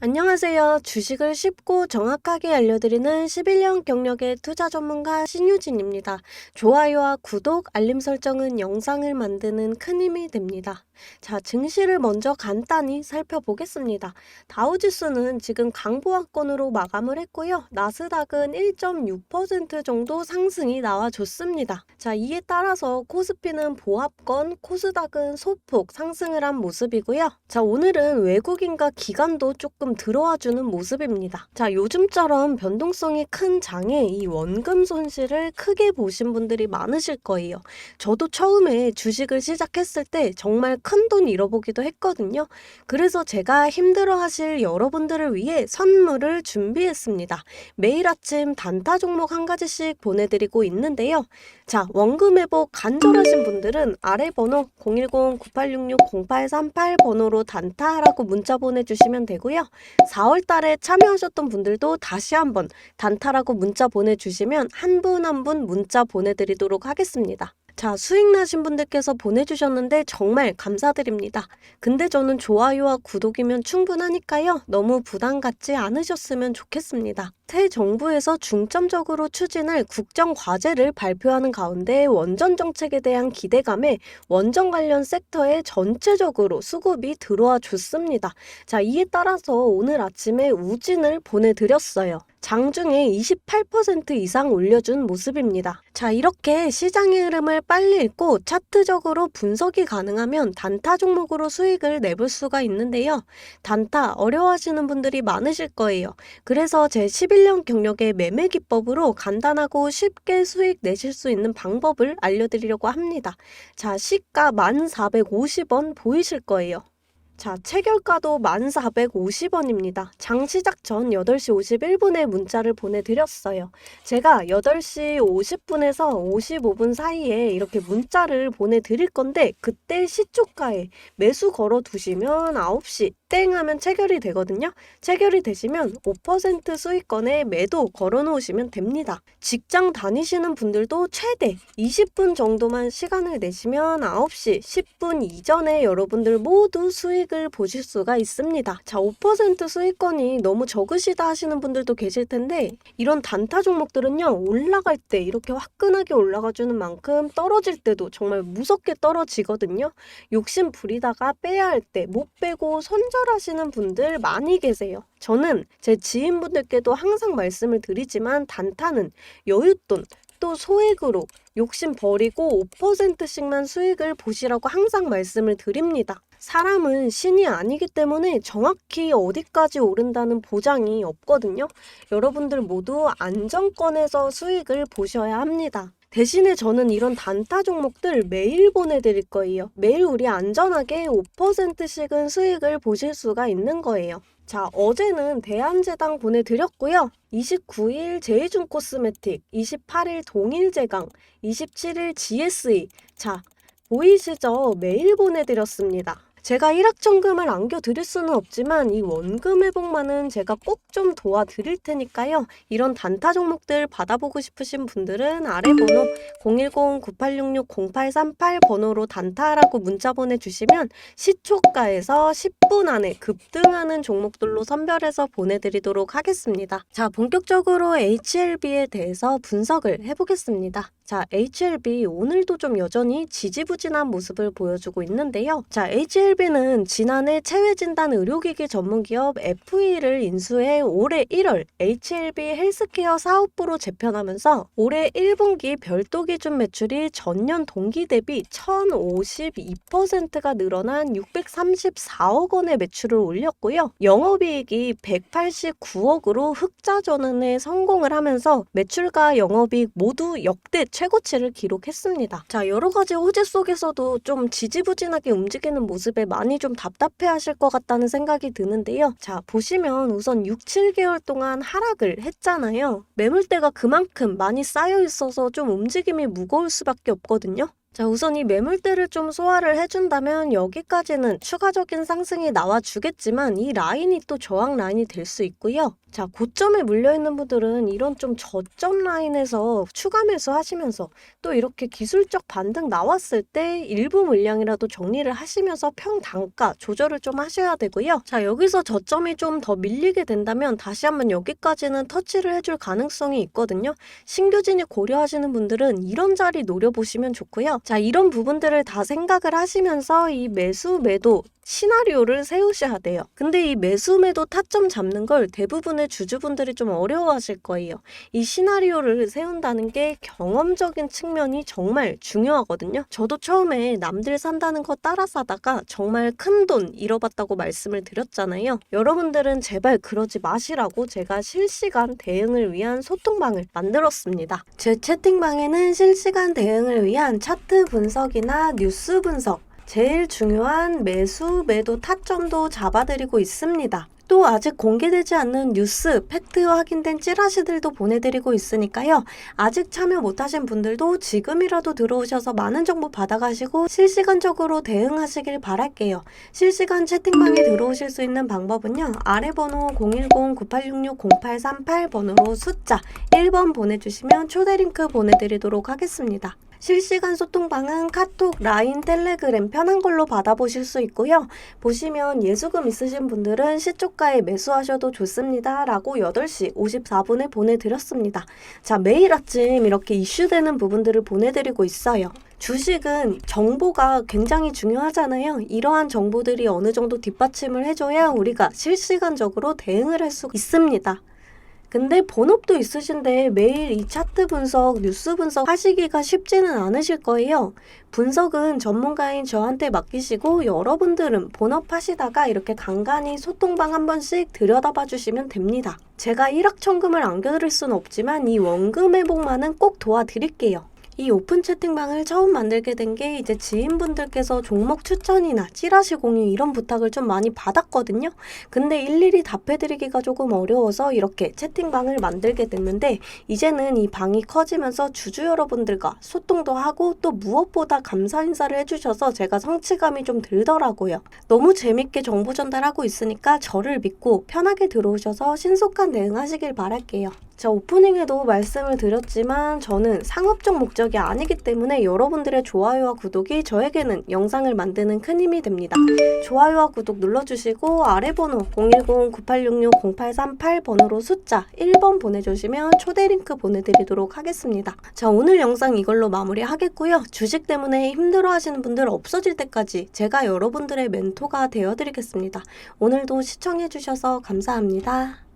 안녕하세요. 주식을 쉽고 정확하게 알려드리는 11년 경력의 투자 전문가 신유진입니다. 좋아요와 구독, 알림 설정은 영상을 만드는 큰 힘이 됩니다. 자, 증시를 먼저 간단히 살펴보겠습니다. 다우지수는 지금 강보합권으로 마감을 했고요. 나스닥은 1.6% 정도 상승이 나와줬습니다. 자, 이에 따라서 코스피는 보합권, 코스닥은 소폭 상승을 한 모습이고요. 자, 오늘은 외국인과 기관도 조금 들어와주는 모습입니다. 자, 요즘처럼 변동성이 큰 장에 이 원금 손실을 크게 보신 분들이 많으실 거예요. 저도 처음에 주식을 시작했을 때 정말 큰 돈 잃어보기도 했거든요. 그래서 제가 힘들어 하실 여러분들을 위해 선물을 준비했습니다. 매일 아침 단타 종목 한 가지씩 보내드리고 있는데요. 자, 원금 회복 간절하신 분들은 아래 번호 010-9866-0838 번호로 단타라고 문자 보내주시면 되고요. 4월 달에 참여하셨던 분들도 다시 한번 단타라고 문자 보내주시면 한 분 한분 문자 보내드리도록 하겠습니다. 자, 수익 나신 분들께서 보내주셨는데 정말 감사드립니다. 근데 저는 좋아요와 구독이면 충분하니까요. 너무 부담 갖지 않으셨으면 좋겠습니다. 새 정부에서 중점적으로 추진할 국정 과제를 발표하는 가운데 원전 정책에 대한 기대감에 원전 관련 섹터에 전체적으로 수급이 들어와 줬습니다. 자, 이에 따라서 오늘 아침에 우진을 보내드렸어요. 장중에 28% 이상 올려준 모습입니다. 자, 이렇게 시장의 흐름을 빨리 읽고 차트적으로 분석이 가능하면 단타 종목으로 수익을 내볼 수가 있는데요. 단타 어려워하시는 분들이 많으실 거예요. 그래서 제 11년 경력의 매매 기법으로 간단하고 쉽게 수익 내실 수 있는 방법을 알려드리려고 합니다. 자, 시가 1,450원 보이실 거예요. 자, 체결가도 1,450원입니다. 장 시작 전 8시 51분에 문자를 보내드렸어요. 제가 8시 50분에서 55분 사이에 이렇게 문자를 보내드릴 건데, 그때 시초가에 매수 걸어 두시면 9시 땡 하면 체결이 되거든요. 체결이 되시면 5% 수익권에 매도 걸어 놓으시면 됩니다. 직장 다니시는 분들도 최대 20분 정도만 시간을 내시면 9시 10분 이전에 여러분들 모두 수익을 보실 수가 있습니다. 자, 5% 수익권이 너무 적으시다 하시는 분들도 계실 텐데 이런 단타 종목들은요. 올라갈 때 이렇게 화끈하게 올라가 주는 만큼 떨어질 때도 정말 무섭게 떨어지거든요. 욕심 부리다가 빼야 할 때 못 빼고 손절하시는 분들 많이 계세요. 저는 제 지인분들께도 항상 말씀을 드리지만 단타는 여윳돈 또 소액으로 욕심 버리고 5%씩만 수익을 보시라고 항상 말씀을 드립니다. 사람은 신이 아니기 때문에 정확히 어디까지 오른다는 보장이 없거든요. 여러분들 모두 안정권에서 수익을 보셔야 합니다. 대신에 저는 이런 단타 종목들 매일 보내드릴 거예요. 매일 우리 안전하게 5%씩은 수익을 보실 수가 있는 거예요. 자, 어제는 대한제당 보내드렸고요. 29일 제이준 코스메틱, 28일 동일제강, 27일 GSE. 자, 보이시죠? 매일 보내드렸습니다. 제가 일확천금을 안겨드릴 수는 없지만 이 원금 회복만은 제가 꼭 좀 도와드릴 테니까요. 이런 단타 종목들 받아보고 싶으신 분들은 아래 번호 010-9866-0838 번호로 단타라고 문자 보내주시면 시초가에서 10분 안에 급등하는 종목들로 선별해서 보내드리도록 하겠습니다. 자, 본격적으로 HLB에 대해서 분석을 해보겠습니다. 자, HLB 오늘도 좀 여전히 지지부진한 모습을 보여주고 있는데요. 자, HLB는 지난해 체외진단 의료기기 전문기업 FE를 인수해 올해 1월 HLB 헬스케어 사업부로 재편하면서 올해 1분기 별도 기준 매출이 전년 동기 대비 1052%가 늘어난 634억 원의 매출을 올렸고요. 영업이익이 189억으로 흑자 전환에 성공을 하면서 매출과 영업이익 모두 역대 최고치를 기록했습니다. 자, 여러 가지 호재 속에서도 좀 지지부진하게 움직이는 모습에 많이 좀 답답해 하실 것 같다는 생각이 드는데요. 자, 보시면 우선 6, 7개월 동안 하락을 했잖아요. 매물대가 그만큼 많이 쌓여 있어서 좀 움직임이 무거울 수밖에 없거든요. 자, 우선 이 매물대를 좀 소화를 해준다면 여기까지는 추가적인 상승이 나와주겠지만 이 라인이 또 저항 라인이 될 수 있고요. 자, 고점에 물려있는 분들은 이런 좀 저점 라인에서 추가 매수 하시면서 또 이렇게 기술적 반등 나왔을 때 일부 물량이라도 정리를 하시면서 평단가 조절을 좀 하셔야 되고요. 자, 여기서 저점이 좀 더 밀리게 된다면 다시 한번 여기까지는 터치를 해줄 가능성이 있거든요. 신규 진입 고려하시는 분들은 이런 자리 노려보시면 좋고요. 자, 이런 부분들을 다 생각을 하시면서 이 매수 매도 시나리오를 세우셔야 돼요. 근데 이 매수 매도 타점 잡는 걸 대부분의 주주분들이 좀 어려워하실 거예요. 이 시나리오를 세운다는 게 경험적인 측면이 정말 중요하거든요. 저도 처음에 남들 산다는 거 따라 사다가 정말 큰 돈 잃어봤다고 말씀을 드렸잖아요. 여러분들은 제발 그러지 마시라고 제가 실시간 대응을 위한 소통방을 만들었습니다. 제 채팅방에는 실시간 대응을 위한 차트 분석이나 뉴스 분석, 제일 중요한 매수, 매도 타점도 잡아드리고 있습니다. 또 아직 공개되지 않는 뉴스, 팩트 확인된 찌라시들도 보내드리고 있으니까요. 아직 참여 못하신 분들도 지금이라도 들어오셔서 많은 정보 받아가시고 실시간적으로 대응하시길 바랄게요. 실시간 채팅방에 들어오실 수 있는 방법은요. 아래 번호 010-9866-0838 번호로 숫자 1번 보내주시면 초대 링크 보내드리도록 하겠습니다. 실시간 소통방은 카톡, 라인, 텔레그램 편한 걸로 받아보실 수 있고요. 보시면 예수금 있으신 분들은 시초가에 매수하셔도 좋습니다. 라고 8시 54분에 보내드렸습니다. 자, 매일 아침 이렇게 이슈되는 부분들을 보내드리고 있어요. 주식은 정보가 굉장히 중요하잖아요. 이러한 정보들이 어느 정도 뒷받침을 해줘야 우리가 실시간적으로 대응을 할 수 있습니다. 근데 본업도 있으신데 매일 이 차트 분석, 뉴스 분석 하시기가 쉽지는 않으실 거예요. 분석은 전문가인 저한테 맡기시고 여러분들은 본업 하시다가 이렇게 간간히 소통방 한 번씩 들여다봐 주시면 됩니다. 제가 일확천금을 안겨드릴 수는 없지만 이 원금 회복만은 꼭 도와드릴게요. 이 오픈 채팅방을 처음 만들게 된 게 이제 지인분들께서 종목 추천이나 찌라시 공유 이런 부탁을 좀 많이 받았거든요. 근데 일일이 답해드리기가 조금 어려워서 이렇게 채팅방을 만들게 됐는데 이제는 이 방이 커지면서 주주 여러분들과 소통도 하고 또 무엇보다 감사 인사를 해주셔서 제가 성취감이 좀 들더라고요. 너무 재밌게 정보 전달하고 있으니까 저를 믿고 편하게 들어오셔서 신속한 대응하시길 바랄게요. 자, 오프닝에도 말씀을 드렸지만 저는 상업적 목적이 아니기 때문에 여러분들의 좋아요와 구독이 저에게는 영상을 만드는 큰 힘이 됩니다. 좋아요와 구독 눌러주시고 아래 번호 010-9866-0838 번호로 숫자 1번 보내주시면 초대 링크 보내드리도록 하겠습니다. 자, 오늘 영상 이걸로 마무리하겠고요. 주식 때문에 힘들어 하시는 분들 없어질 때까지 제가 여러분들의 멘토가 되어드리겠습니다. 오늘도 시청해주셔서 감사합니다.